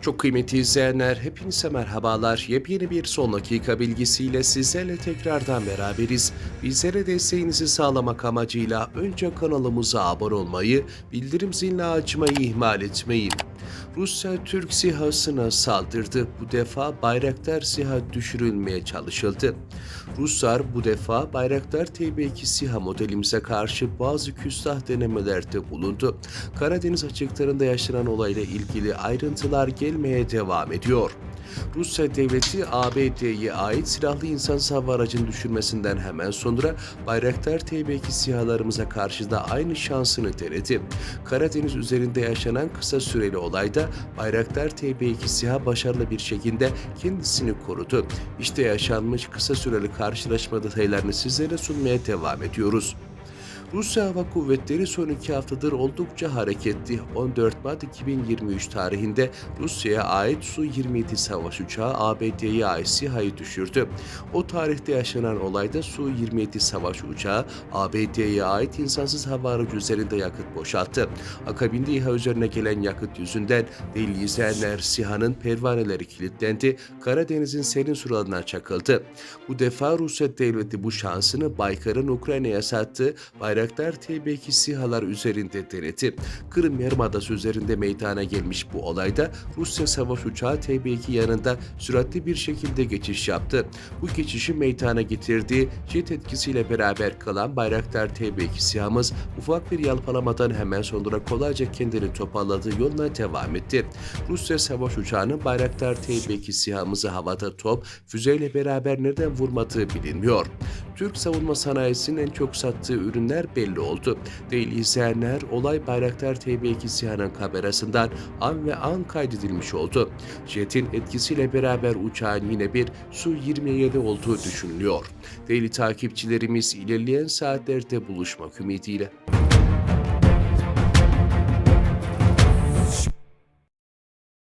Çok kıymetli izleyenler, hepinize merhabalar. Yepyeni bir son dakika bilgisiyle sizlerle tekrardan beraberiz. Bizlere desteğinizi sağlamak amacıyla önce kanalımıza abone olmayı, bildirim zilini açmayı ihmal etmeyin. Rusya Türk SİHA'sına saldırdı. Bu defa Bayraktar SİHA düşürülmeye çalışıldı. Ruslar bu defa Bayraktar TB2 SİHA modelimize karşı bazı küstah denemelerde bulundu. Karadeniz açıklarında yaşanan olayla ilgili ayrıntılar gelmeye devam ediyor. Rusya devleti ABD'ye ait silahlı insansız hava aracını düşürmesinden hemen sonra Bayraktar TB2 SİHA'larımıza karşı da aynı şansını denedi. Karadeniz üzerinde yaşanan kısa süreli olayda Bayraktar TB2 SİHA başarılı bir şekilde kendisini korudu. İşte yaşanmış kısa süreli karşılaşma detaylarını sizlere sunmaya devam ediyoruz. Rusya Hava Kuvvetleri son iki haftadır oldukça hareketli. 14 Mart 2023 tarihinde Rusya'ya ait Su-27 savaş uçağı ABD'ye ait SİHA'yı düşürdü. O tarihte yaşanan olayda Su-27 savaş uçağı ABD'ye ait insansız hava aracı üzerinde yakıt boşalttı. Akabinde İHA üzerine gelen yakıt yüzünden değerli izleyenler SİHA'nın pervaneleri kilitlendi, Karadeniz'in serin sularına çakıldı. Bu defa Rusya devleti bu şansını Baykar'ın Ukrayna'ya sattığı Bayraktar TB2 SİHA'lar üzerinde denedi. Kırım Yarımadası üzerinde meydana gelmiş bu olayda Rusya savaş uçağı TB2 yanında süratli bir şekilde geçiş yaptı. Bu geçişi meydana getirdiği jet etkisiyle beraber kalan Bayraktar TB2 SİHA'mız ufak bir yalpalamadan hemen sonra kolayca kendini toparladığı yoluna devam etti. Rusya savaş uçağının Bayraktar TB2 SİHA'mızı havada top, füzeyle beraber nereden vurmadığı bilinmiyor. Türk savunma sanayisinin en çok sattığı ürünler belli oldu. Değerli izleyenler, olay Bayraktar TB2 SİHA'nın kamerasından an ve an kaydedilmiş oldu. Jet'in etkisiyle beraber uçağın yine bir Su-27 olduğu düşünülüyor. Değerli takipçilerimiz ilerleyen saatlerde buluşmak ümidiyle.